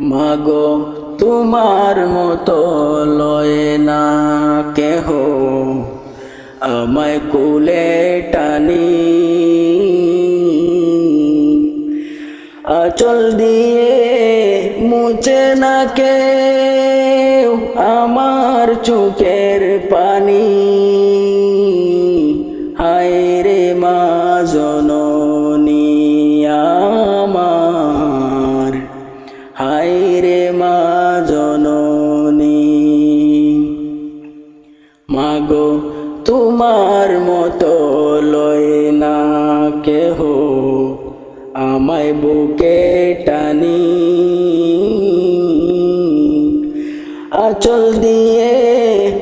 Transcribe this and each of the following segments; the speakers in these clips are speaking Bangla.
মাগো তোমার মতো লয় না কেহ। আমায় কুলে টানি। আচল দিয়ে মুছে না কেউ বুকে টানি। আচল দিয়ে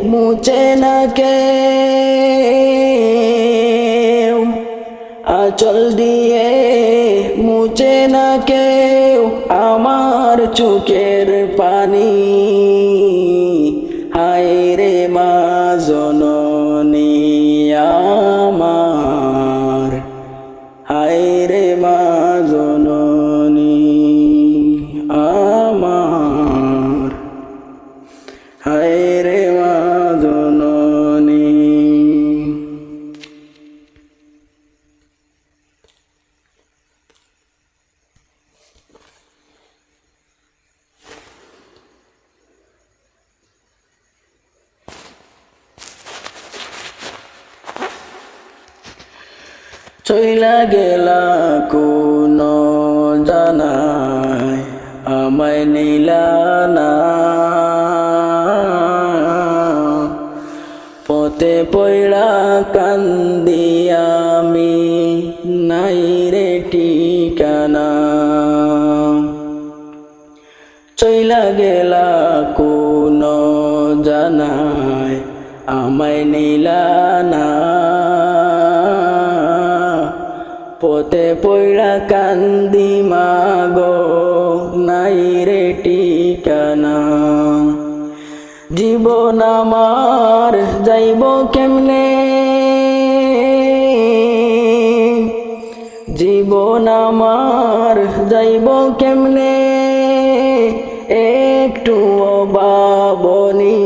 মুছে না কে আচল দিয়ে মুছে না কেউ আমার চোখের পানি। চইলা গেলা কোন জানাই, আমায় নিলা না। পথে পয়লা কান্দি আমি, নাই রে ঠিকানা। চইলা গেলা কোন জানাই, আমায় নিলা না। পথে পইড়া কান্দি মাগো, নাই রে ঠিকানা। জীবন আমার যাইব কেমনে? জীবন আমার যাইব কেমনে? একটু বাবনি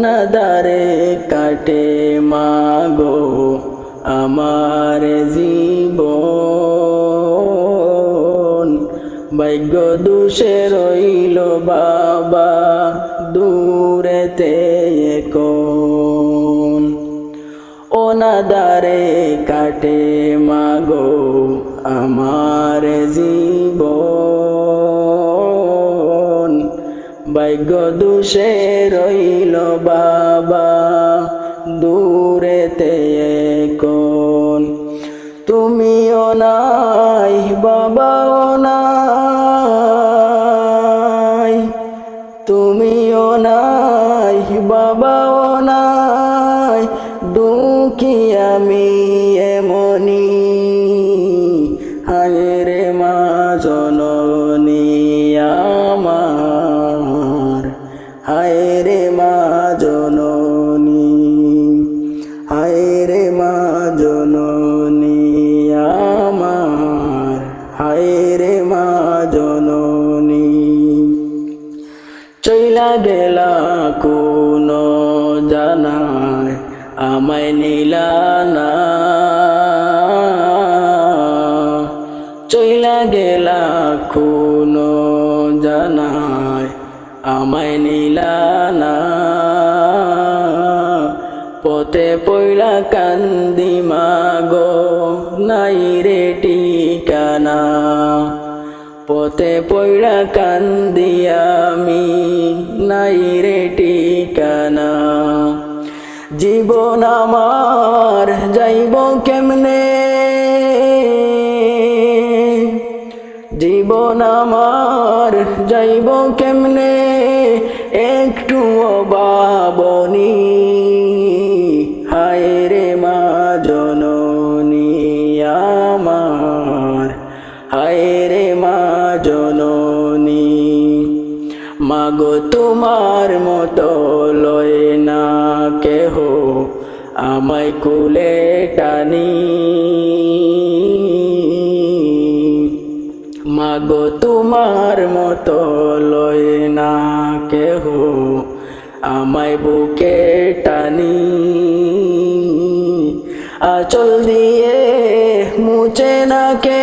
ওনাদারে কাটে মাগো আমার জীবন। ভাগ্য দোষে রইল বাবা দূরেতে কোন ওনাদারে কাটে মাগো আমার জীবন। ভাগ্য দোষে রইল বাবা, দূরেতে কোন তুমিও নাই, বাবাও নাই। তুমিও নাই, বাবাও নাই। দুঃখী আমি হায় রে মা জননী হায় রে মা জননী আমার হায় রে মা জননী। চইলা গেলা কোন জানায় আমায় নিলা না। চইলা গেলা কোন আমায় নিলা না। পথে পইলা কান্দি মা গো নাই রে ঠিকানা। পথে পইলা কান্দি আমি, নাই রে ঠিকানা। জীবন আমার যাইব কেমনে? জীবন আমার যাইব কেমনে? তোমার লয় না কেহ আমায় কুলে টানি। মাগো তোমার মতো লয় না কেহ আমায় বুকে টানি। আচল দিয়ে মুছে না কে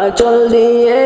আচল দিয়ে